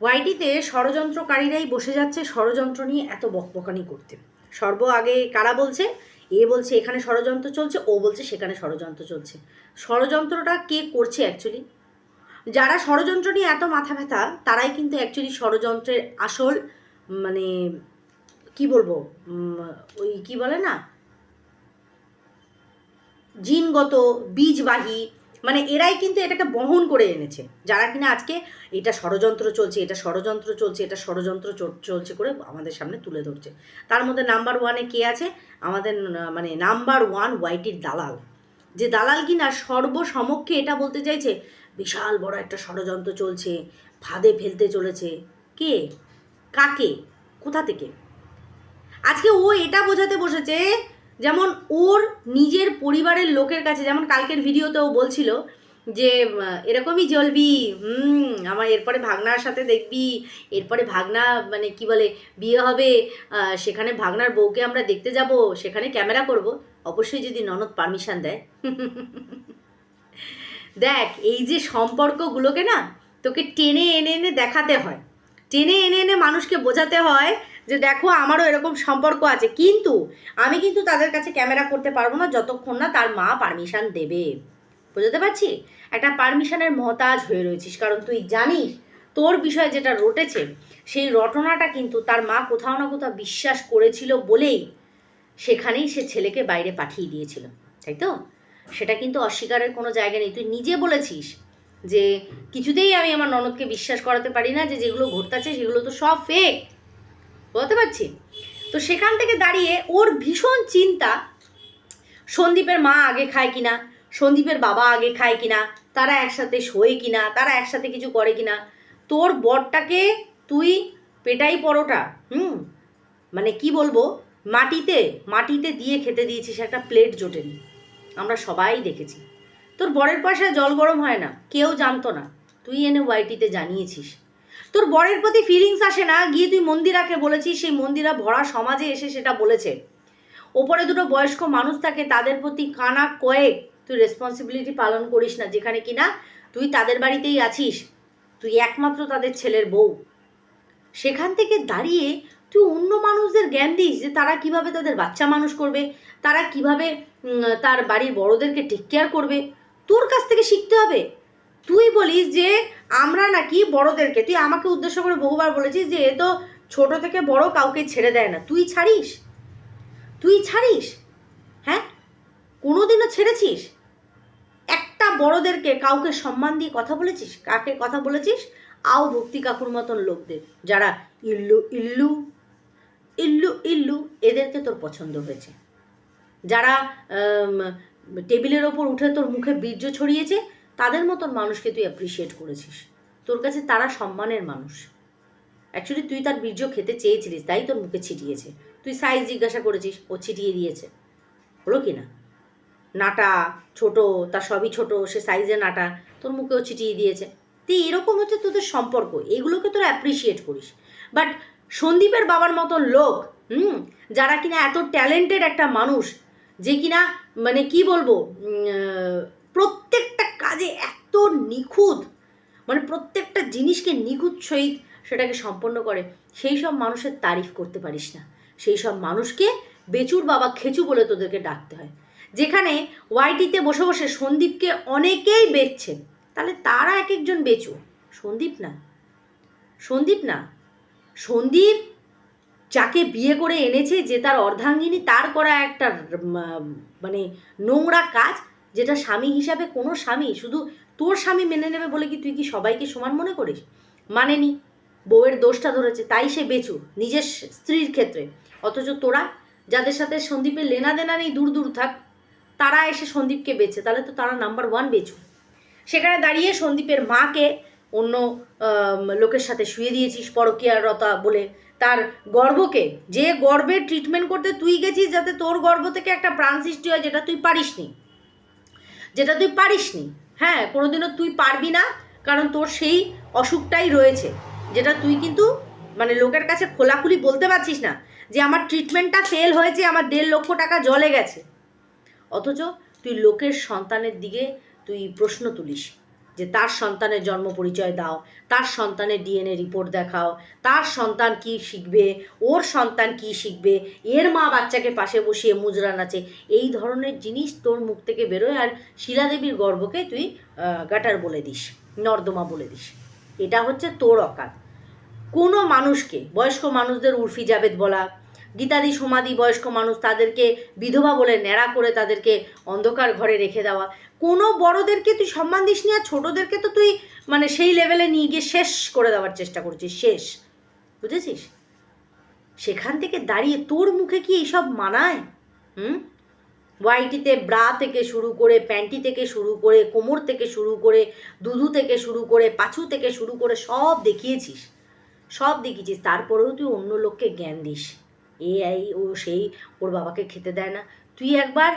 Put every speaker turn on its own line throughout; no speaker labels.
ওয়াইটিতে ষড়যন্ত্রকারীরাই বসে যাচ্ছে ষড়যন্ত্র নিয়ে এত বকবকানি করতে। সর্ব আগে কারা বলছে? এ বলছে, এখানে ষড়যন্ত্র চলছে, ও বলছে, সেখানে ষড়যন্ত্র চলছে। ষড়যন্ত্রটা কে করছে অ্যাকচুয়ালি যারা ষড়যন্ত্র নিয়ে এত মাথা ব্যথা, তারাই কিন্তু অ্যাকচুয়ালি ষড়যন্ত্রের আসল মানে কি বলব ওই কি বলে না? জিনগত, বীজবাহী মানে এরাই কিন্তু এটাকে বহন করে এনেছে। যারা কিনা আজকে এটা ষড়যন্ত্র চলছে, এটা ষড়যন্ত্র চলছে, এটা ষড়যন্ত্র চল- চলছে করে আমাদের সামনে তুলে ধরছে। তার মধ্যে নাম্বার ওয়ানে কে আছে? আমাদের মানে নাম্বার ওয়ান ওয়াইটির দালাল। যে দালাল কিনা সর্বসমক্ষে এটা বলতে চাইছে, বিশাল বড় একটা ষড়যন্ত্র চলছে, ফাঁদে ফেলতে চলেছে। কে? কাকে? কোথা থেকে? আজকে ও এটা বোঝাতে বসেছে যেমন ওর নিজের পরিবারের লোকের কাছে, যেমন কালকের ভিডিওতেও বলছিল যে এরকমই জ্বলবি, হুম, আমার এরপরে ভাগনার সাথে দেখবি, এরপরে ভাগনা মানে কি বলে, বিয়ে হবে সেখানে ভাগনার বউকে আমরা দেখতে যাব, সেখানে ক্যামেরা করব। অবশ্যই যদি ননদ পারমিশন দেয়। দেখ, এই যে সম্পর্কগুলোকে না, তোকে টেনে এনে এনে দেখাতে হয়। টেনে এনে এনে মানুষকে বোঝাতে হয় যে দেখো আমারও এরকম সম্পর্ক আছে। কিন্তু আমি কিন্তু তাদের কাছে ক্যামেরা করতে পারব না যতক্ষণ না তার মা পারমিশন দেবে। বুঝতে পারছি? একটা পারমিশনের মহতাজ হয়ে রয়েছিস। কারণ তুই জানিস, তোর বিষয়ে যেটা রটেছে, সেই রটনাটা কিন্তু তার মা কোথাও না কোথাও বিশ্বাস করেছিল বলেই সেখানেই সে ছেলেকে বাইরে পাঠিয়ে দিয়েছিল। তাই তো? সেটা কিন্তু অস্বীকারের কোনো জায়গা নেই। তুই নিজে বলেছিস যে কিছুতেই আমি আমার ননদকে বিশ্বাস করাতে পারি না যে যেগুলো ঘটতেছে সেগুলো তো সব ফেক বলতে পারছি? তো সেখান থেকে দাঁড়িয়ে ওর ভীষণ চিন্তা, সন্দীপের মা আগে খায় কিনা, সন্দীপের বাবা আগে খায় কিনা, তারা একসাথে শোয় কিনা, তারা একসাথে কিছু করে কিনা, তোর বরটাকে তুই পেটাই পরোটা, হুম? মানে কি বলব, মাটিতে মাটিতে দিয়ে খেতে দিয়েছিস একটা প্লেট জোটেনি। আমরা সবাই দেখেছি। তোর বরের পয়সায় জল গরম হয় না, কেউ জানতো না। তুই এনে ওয়াইটিতে জানিয়েছিস। তোর বরের প্রতি ফিলিংস আসে না, গিয়ে তুই মন্দিরাকে বলেছিস, সেই মন্দিরা ভরা সমাজে এসে সেটা বলেছে। ওপরে দুটো বয়স্ক মানুষ থাকে, তাদের প্রতি কানা কয়েক তুই রেসপন্সিবিলিটি পালন করিস না, যেখানে কিনা তুই তাদের বাড়িতেই আছিস। তুই একমাত্র তাদের ছেলের বউ। সেখান থেকে দাঁড়িয়ে তুই অন্য মানুষদের জ্ঞান দিস যে তারা কীভাবে তাদের বাচ্চা মানুষ করবে, তারা কীভাবে তার বাড়ির বড়োদেরকে টেক কেয়ার করবে। তোর কাছ থেকে শিখতে হবে। তুই বলিস যে আমরা নাকি বড়োদেরকে, তুই আমাকে উদ্দেশ্য করে বহুবার বলেছিস যে এ তো ছোট থেকে বড় কাউকে ছেড়ে দেয় না। তুই ছাড়িস? তুই ছাড়িস? হ্যাঁ? কোনোদিনও ছেড়েছিস? একটা বড়দেরকে কাউকে সম্মান দিয়ে কথা বলেছিস? কাকে কথা বলেছিস? আও ভক্তি কাকুর মতন লোকদের, যারা ইল্লু ইল্লু ইল্লু ইল্লু এদেরকে তোর পছন্দ হয়েছে। যারা টেবিলের ওপর উঠে তোর মুখে বীর্য ছড়িয়েছে তাদের মতন মানুষকে তুই অ্যাপ্রিসিয়েট করেছিস। তোর কাছে তারা সম্মানের মানুষ। অ্যাকচুয়ালি তুই তার বীর্য খেতে চেয়েছিলিস, তাই তোর মুখে ছিটিয়েছে। তুই সাইজ জিজ্ঞাসা করেছিস, ও ছিটিয়ে দিয়েছে। হলো কি না? নাটা ছোট, তার সবই ছোট, সে সাইজে নাটা, তোর মুখেও ছিটিয়ে দিয়েছে। তুই এরকম হচ্ছে তোদের সম্পর্ক, এগুলোকে তোরা অ্যাপ্রিসিয়েট করিস। বাট সন্দীপের বাবার মতন লোক, হুম, যারা কিনা এত ট্যালেন্টেড একটা মানুষ, যে কিনা মানে কি বলব প্রত্যেকটা কাজে এত নিখুঁত মানে প্রত্যেকটা জিনিসকে নিখুঁত সহিত সেটাকে সম্পন্ন করে, সেই সব মানুষের তারিফ করতে পারিস না। সেই সব মানুষকে বেচুর বাবা খেচু বলে তোদেরকে ডাকতে হয়। যেখানে ওয়াইটিতে বসে বসে সন্দীপকে অনেকেই বেচছে তাহলে তারা এক একজন বেচু? সন্দীপ না। সন্দীপ না। সন্দীপ যাকে বিয়ে করে এনেছে যে তার অর্ধাঙ্গিনী, তার করা একটা মানে নোংরা কাজ যেটা স্বামী হিসাবে কোনো স্বামী, শুধু তোর স্বামী মেনে নেবে বলে কি তুই কি সবাইকে সমান মনে করিস? মানেনি। বউয়ের দোষটা ধরেছে, তাই সে বেচু নিজের স্ত্রীর ক্ষেত্রে। অথচ তোরা যাদের সাথে সন্দীপের লেনা দেনা নেই দূর দূর থাক, তারা এসে সন্দীপকে বেচে, তাহলে তো তারা নাম্বার ওয়ান বেচু। সেখানে দাঁড়িয়ে সন্দীপের মাকে অন্য লোকের সাথে শুয়ে দিয়েছিস, পরকীয়ারতা বলে। তার গর্বকে, যে গর্ভের ট্রিটমেন্ট করতে তুই গেছিস যাতে তোর গর্ভ থেকে একটা প্রাণ সৃষ্টি হয় যেটা তুই পারিসনি। যেটা তুই পারিস নি হ্যাঁ কোনোদিনও তুই পারবি না, কারণ তোর সেই অসুখটাই রয়েছে, যেটা তুই কিন্তু মানে লোকের কাছে খোলাখুলি বলতে পারছিস না যে আমার ট্রিটমেন্টটা ফেল হয়েছে, আমার দেড় লক্ষ টাকা জলে গেছে। অথচ তুই লোকের সন্তানের দিকে তুই প্রশ্ন তুলিস। যে তার সন্তানের জন্ম পরিচয় দাও, তার সন্তানের ডিএনএ রিপোর্ট দেখাও, তার সন্তান কি শিখবে, ওর সন্তান কি শিখবে, এর মা বাচ্চাকে পাশে বসিয়ে মুজরা নাচে, এই ধরনের জিনিস তোর মুখ থেকে বেরোয় আর শিলাদেবীর গর্বকে তুই গাটার বলে দিস, নর্দমা বলে দিস। এটা হচ্ছে তোর অকাত কোনো মানুষকে, বয়স্ক মানুষদের উর্ফি জাবেদ বলা গীতাদি সমাধি বয়স্ক মানুষ তাদেরকে বিধবা বলে ন্যাড়া করে তাদেরকে অন্ধকার ঘরে রেখে দেওয়া। কোনো বড়দেরকে তুই সম্মান দিস নি আর ছোটোদেরকে তো তুই মানে সেই লেভেলে নিয়ে গিয়ে শেষ করে দেওয়ার চেষ্টা করছিস, শেষ। বুঝেছিস? সেখান থেকে দাঁড়িয়ে তোর মুখে কি এইসব মানায়? হুম? ওয়াইটিতে ব্রা থেকে শুরু করে, প্যান্টি থেকে শুরু করে, কোমর থেকে শুরু করে, দুধু থেকে শুরু করে, পাছু থেকে শুরু করে সব দেখিয়েছিস। সব দেখিয়েছিস। তারপরেও তুই অন্য লোককে জ্ঞান দিস। এ এই ও সেই ওর বাবাকে খেতে দেয় না। তুই একবার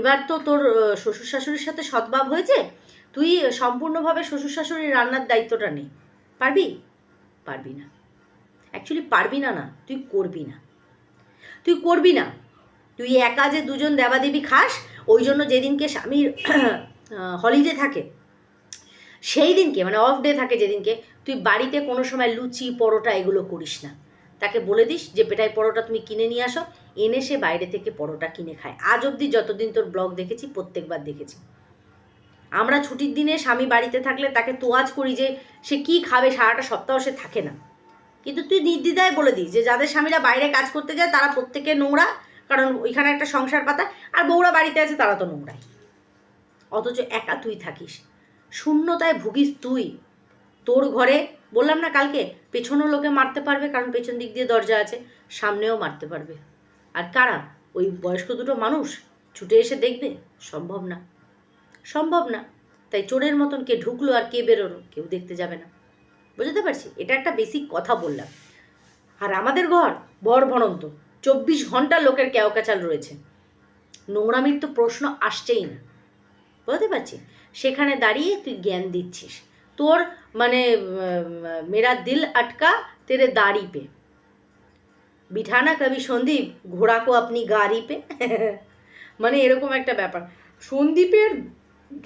এবার তো তোর শ্বশুর শাশুড়ির সাথে সদ্ভাব হয়েছে? তুই সম্পূর্ণভাবে শ্বশুর শাশুড়ির রান্নার দায়িত্বটা নেই পারবি? পারবি না। অ্যাকচুয়ালি পারবি না না, তুই করবি না। তুই করবি না। তুই একা যে দুজন দেবাদেবী খাস, ওই জন্য যেদিনকে স্বামীর হলিডে থাকে সেই দিনকে মানে অফ ডে থাকে যেদিনকে, তুই বাড়িতে কোনো সময় লুচি, পরোটা এগুলো করিস না। তাকে বলে দিস যে পেটাই পরোটা তুমি কিনে নিয়ে আসো। এনে সে বাইরে থেকে পরোটা কিনে খায়। আজ অবধি যতদিন তোর ব্লগ দেখেছি, প্রত্যেকবার দেখেছি। আমরা ছুটির দিনে স্বামী বাড়িতে থাকলে তাকে তোয়াজ করি যে, সে কি খাবে সারাটা সপ্তাহ সে থাকে না। কিন্তু তুই নির্দ্বিধায় বলে দিস যে, যাদের স্বামীরা বাইরে কাজ করতে যায় তারা প্রত্যেকে নোংরা, কারণ ওইখানে একটা সংসার পাতা আর বউরা বাড়িতে আছে তারা তো নোংরাই। অথচ একা তুই থাকিস। শূন্যতায় ভুগিস তুই। তোর ঘরে বললাম না কালকে পেছনও লোকে মারতে পারবে কারণ পেছন দিক দিয়ে দরজা আছে, সামনেও মারতে পারবে। আর কারা? ওই বয়স্ক দুটো মানুষ? ছুটে এসে দেখবে? সম্ভব না। সম্ভব না। তাই চোরের মতন কে ঢুকলো আর কে বেরোলো, কেউ দেখতে যাবে না। বুঝতে পারছি? এটা একটা বেসিক কথা বললাম। আর আমাদের ঘর, বর ভরন্ত চব্বিশ ঘণ্টা লোকের ক্যাওকাচাল রয়েছে। নোংরামির তো প্রশ্ন আসছেই না। বুঝতে পারছি? সেখানে দাঁড়িয়ে তুই জ্ঞান দিচ্ছিস। তোর মানে মেরা দিল আটকা তেরে দাড়ি পে বিঠানা কবি সন্দীপ ঘোড়াকো আপনি গাড়ি পে মানে এরকম একটা ব্যাপার সন্দীপের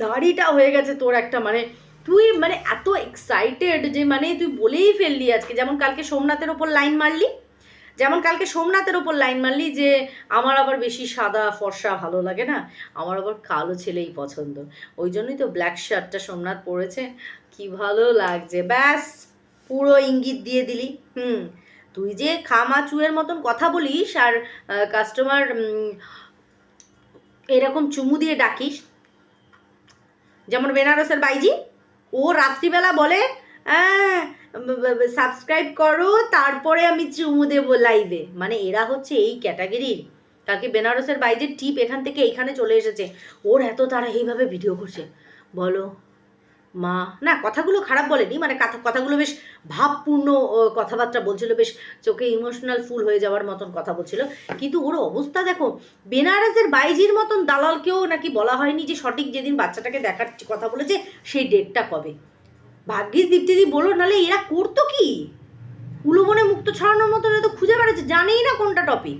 দাড়িটা হয়ে গেছে তোর একটা মানে তুই মানে এত এক্সাইটেড যে মানে তুই বলেই ফেললি আজকে যেমন কালকে সোমনাথের ওপর লাইন মারলি যেমন কালকে সোমনাথের ওপর লাইন মারলি যে আমার আবার বেশি সাদা ফর্সা ভালো লাগে না? আমার আবার কালো ছেলেই পছন্দ। ওই জন্যই তো ব্ল্যাক শার্টটা সোমনাথ পরেছে। কি ভালো লাগছে। ব্যাস, পুরো ইঙ্গিত দিয়ে দিলি। হুম, তুই যে খামা চুয়ের মতন কথা বলিস আর কাস্টমার এরকম চুমু দিয়ে ডাকিস, যেমন বেনারসের বাইজি, ও রাত্রিবেলা বলে সাবস্ক্রাইব করো, তারপরে আমি চুমু দেবো লাইভে মানে এরা হচ্ছে এই ক্যাটাগরির তাকে বেনারসের বাইজের টিপ এখান থেকে এইখানে চলে এসেছে। ওর এত তারা এইভাবে ভিডিও করছে। বলো মা। না, কথাগুলো খারাপ বলেনি মানে কথা, কথাগুলো বেশ ভাবপূর্ণ কথাবার্তা বলছিল, বেশ চোখে ইমোশনাল ফুল হয়ে যাওয়ার মতন কথা বলছিল। কিন্তু ওর অবস্থা দেখো, বেনারসের বাইজির মতন দালালকেও নাকি বলা হয়নি যে সঠিক যেদিন বাচ্চাটাকে দেখার কথা বলেছে, সেই ডেটটা কবে। ভাগ্যিস দীপ্তিদি বলো নাহলে এরা করতো কি? উলুবনে মুক্ত ছড়ানোর মতন তো খুঁজে বেড়াচ্ছে, জানেই না কোনটা টপিক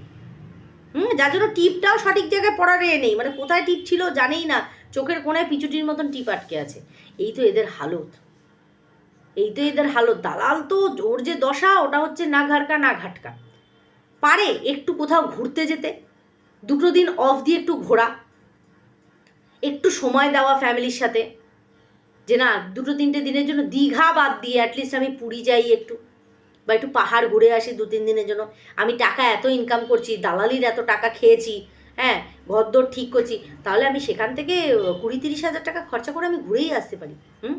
হুম, যার জন্য টিপটাও সঠিক জায়গায় পড়ার নেই মানে কোথায় টিপ ছিল জানেই না। চোখের কোনায় পিচুটির মতন টিপ আটকে আছে। এই তো এদের হালত। এই তো এদের হালত। দালাল তো ওর যে দশা, ওটা হচ্ছে না ঘাটকা না ঘাটকা। পারে একটু কোথাও ঘুরতে যেতে, দুটো দিন অফ দিয়ে একটু ঘোরা, একটু সময় দেওয়া ফ্যামিলির সাথে। যে না, দুটো তিনটে দিনের জন্য দীঘা বাদ দিয়ে অ্যাটলিস্ট আমি পুরী যাই একটু, বা একটু পাহাড় ঘুরে আসি দু তিন দিনের জন্য। আমি টাকা এত ইনকাম করছি, দালালির এত টাকা খেয়েছি হ্যাঁ ঘরদোর ঠিক করছি তাহলে আমি সেখান থেকে কুড়ি তিরিশ হাজার টাকা খরচা করে আমি ঘুরেই আসতে পারি, হুম?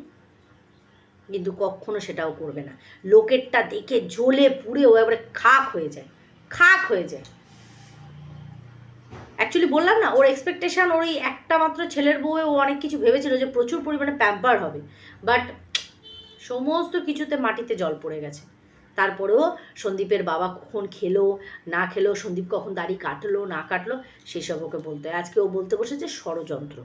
কিন্তু কখনো সেটাও করবে না। লোকেরটা দেখে জ্বলে পুড়ে ও একবারে খাক হয়ে যায়, খাক হয়ে যায়। অ্যাকচুয়ালি বললাম না, ওর এক্সপেকটেশন ওর এই একটা মাত্র ছেলের বউয়ে ও অনেক কিছু ভেবেছিল যে প্রচুর পরিমাণে প্যাম্পার হবে। বাট সমস্ত কিছুতে মাটিতে জল পড়ে গেছে। তারপরেও সন্দীপের বাবা কখন খেলো, না খেলো, সন্দীপ কখন দাড়ি কাটলো, না কাটলো, সেসব ওকে বলতে হয়। আজকে ও বলতে বসেছে ষড়যন্ত্র।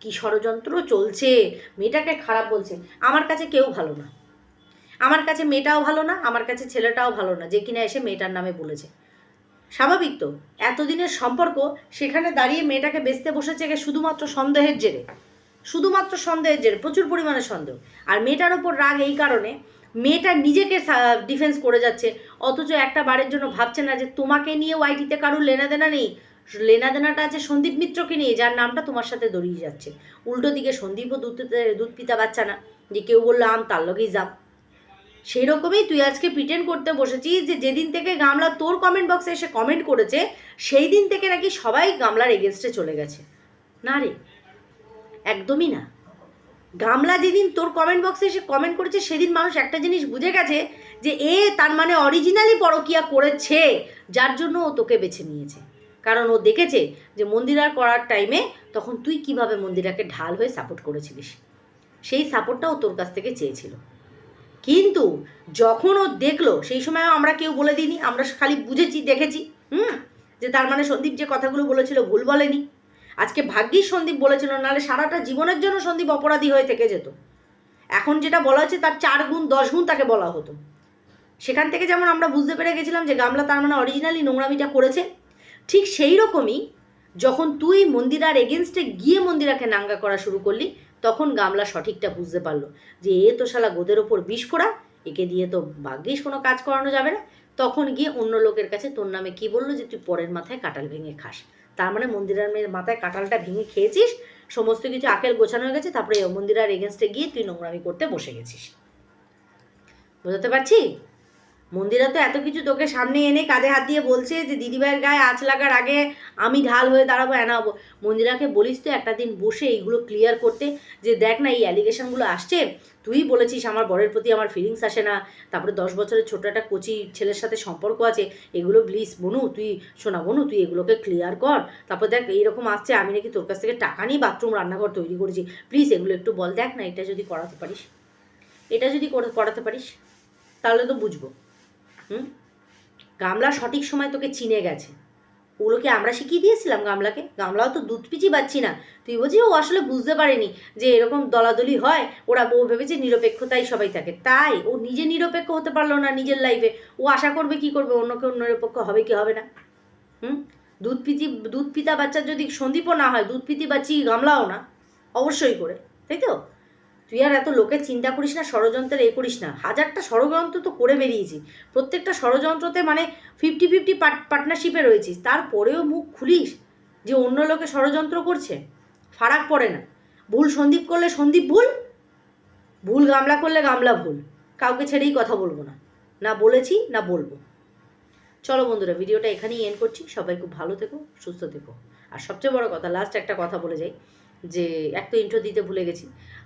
কি ষড়যন্ত্র? চলছে। মেয়েটাকে খারাপ বলছে। আমার কাছে কেউ ভালো না। আমার কাছে মেয়েটাও ভালো না, আমার কাছে ছেলেটাও ভালো না, যে কিনা এসে মেয়েটার নামে বলেছে। স্বাভাবিক তো, এতদিনের সম্পর্ক, সেখানে দাঁড়িয়ে মেয়েটাকে বেচতে বসেছে শুধুমাত্র সন্দেহের জেরে। শুধুমাত্র সন্দেহের জেরে, প্রচুর পরিমাণে সন্দেহ। আর মেয়েটার ওপর রাগ এই কারণে মেয়েটা নিজেকে ডিফেন্স করে যাচ্ছে। অথচ একটা বারের জন্য ভাবছে না যে তোমাকে নিয়ে ওয়াইটিতে কারুর লেনাদেনা নেই। লেনাদেনাটা আছে সন্দীপ মিত্রকে নিয়ে, যার নামটা তোমার সাথে দড়িয়ে যাচ্ছে। উল্টো দিকে সন্দীপও দুধ দুধ পিতা বাচ্চা না, যে কেউ বলল, আম তার লগেই যাম সেই রকমই তুই আজকে প্রিটেন্ড করতে বসেছিস যে যেদিন থেকে গামলা তোর কমেন্ট বক্সে এসে কমেন্ট করেছে সেই দিন থেকে নাকি সবাই গামলার এগেনস্টে চলে গেছে। না রে, একদমই না। গামলা যেদিন তোর কমেন্ট বক্সে এসে কমেন্ট করেছে, সেদিন মানুষ একটা জিনিস বুঝে গেছে যে, এ তার মানে অরিজিনালি পরকিয়া করেছে, যার জন্য ও তোকে বেছে নিয়েছে। কারণ ও দেখেছে যে মন্দিরার করার টাইমে তখন তুই কীভাবে মন্দিরাকে ঢাল হয়ে সাপোর্ট করেছিলিস। সেই সাপোর্টটাও তোর কাছ থেকে চেয়েছিল। কিন্তু যখন ও দেখল, সেই সময় আমরা কেউ বলে দিইনি, আমরা খালি বুঝেছি, দেখেছি, হুম? যে তার মানে সন্দীপ যে কথাগুলো বলেছিল, ভুল বলেনি। আজকে ভাগ্যিস সন্দীপ বলেছিল, নাহলে সারাটা জীবনের জন্য সন্দীপ অপরাধী হয়ে থেকে যেত। এখন যেটা বলা হচ্ছে তার চার গুণ, দশ গুণ তাকে বলা হতো। সেখান থেকে যেমন আমরা বুঝতে পেরে গেছিলাম যে গামলা তার মানে অরিজিনালি নোংরামিটা করেছে, ঠিক সেই রকমই যখন তুই মন্দিরার এগেনস্টে গিয়ে মন্দিরাকে নাঙ্গা করা শুরু করলি, তখন গামলা সঠিকটা বুঝতে পারল যে এ তো শালা গোদের ওপর বিষ ফোড়া, একে দিয়ে তো ভাগ্যিস কোনো কাজ করানো যাবে না। তখন গিয়ে অন্য লোকের কাছে তোর নামে কি বলল যে তুই পরের মাথায় কাটাল ভেঙে খাস। তার মানে মন্দিরার মেয়ের মাথায় কাঁঠালটা ভেঙে খেয়েছিস, সমস্ত কিছু আকেল গোছানো হয়ে গেছে, তারপরে মন্দিরার এগেনস্টে গিয়ে তুই নোংরামি করতে বসে গেছিস। বোঝাতে পারছি? মন্দিরা তো এত কিছু তোকে সামনে এনে কাঁধে হাত দিয়ে বলছে যে দিদিভাইয়ের গায়ে আঁচ লাগার আগে আমি ঢাল হয়ে দাঁড়াবো, এনা হব। মন্দিরাকে বলিস তো একটা দিন বসে এইগুলো ক্লিয়ার করতে যে দেখ না এই অ্যালিগেশনগুলো আসছে। তুই বলেছিস আমার বরের প্রতি আমার ফিলিংস আসে না। তারপরে দশ বছরের ছোট একটা কচি ছেলের সাথে সম্পর্ক আছে। এগুলো প্লিজ বনু, তুই শোনা বনু, তুই এগুলোকে ক্লিয়ার কর। তারপর দেখ এইরকম আসছে, আমি নাকি তোর কাছ থেকে টাকা নিয়ে বাথরুম রান্নাঘর তৈরি করেছি। প্লিজ এগুলো একটু বল, দেখ না এটা যদি করাতে পারিস। এটা যদি করাতে পারিস, তাহলে তো বুঝব। হুম? গামলা সঠিক সময় তোকে চিনে গেছে। ওগুলোকে আমরা শিখিয়ে দিয়েছিলাম গামলাকে। গামলাও তো দুধ পিচি পাচ্ছি না। তুই বলছি ও আসলে বুঝতে পারেনি যে এরকম দলাদলি হয়। ওরা বউ ভেবেছে নিরপেক্ষতাই সবাই থাকে। তাই ও নিজে নিরপেক্ষ হতে পারল না নিজের লাইফে ও আশা করবে কি করবে? অন্য কেউ নিরপেক্ষ হবে কি হবে না? হুম? দুধ পিতি দুধ পিতা বাচ্চার যদি সন্দীপও না হয়, দুধ পিতি বাচ্চি গামলাও না। অবশ্যই করে। তাই তো? তুই আর এত লোকের চিন্তা করিস না, ষড়যন্ত্রের এ করিস না। হাজারটা ষড়যন্ত্র তো করে বেরিয়েছি। প্রত্যেকটা ষড়যন্ত্রতে মানে ফিফটি ফিফটি পার্টনারশিপে রয়েছিস। তারপরেও মুখ খুলিস যে অন্য লোকে ষড়যন্ত্র করছে? ফারাক পড়ে না। ভুল সন্দীপ করলে সন্দীপ ভুল ভুল গামলা করলে গামলা ভুল। কাউকে ছেড়েই কথা বলব না। না বলেছি, না বলব। চলো বন্ধুরা, ভিডিওটা এখানেই এন্ড করছি। সবাই খুব ভালো থেকো, সুস্থ থেকো। আর সবচেয়ে বড় কথা লাস্ট একটা কথা বলে যাই, যে এক তো ইন্ট্রো দিতে ভুলে গেছি।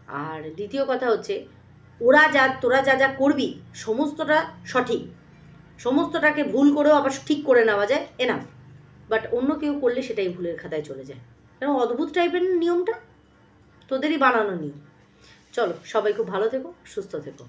আর দ্বিতীয় কথা হচ্ছে, ওরা যা, তোরা যা যা করবি, সমস্তটা সঠিক। সমস্তটাকে ভুল করেও আবার ঠিক করে নেওয়া যায় এনাফ বাট অন্য কেউ করলে সেটাই ভুলের খাতায় চলে যায়। কেন, অদ্ভুত টাইপের নিয়মটা? তোদেরই বানানো নিয়ম। চলো, সবাই খুব ভালো থেকো, সুস্থ থেকো।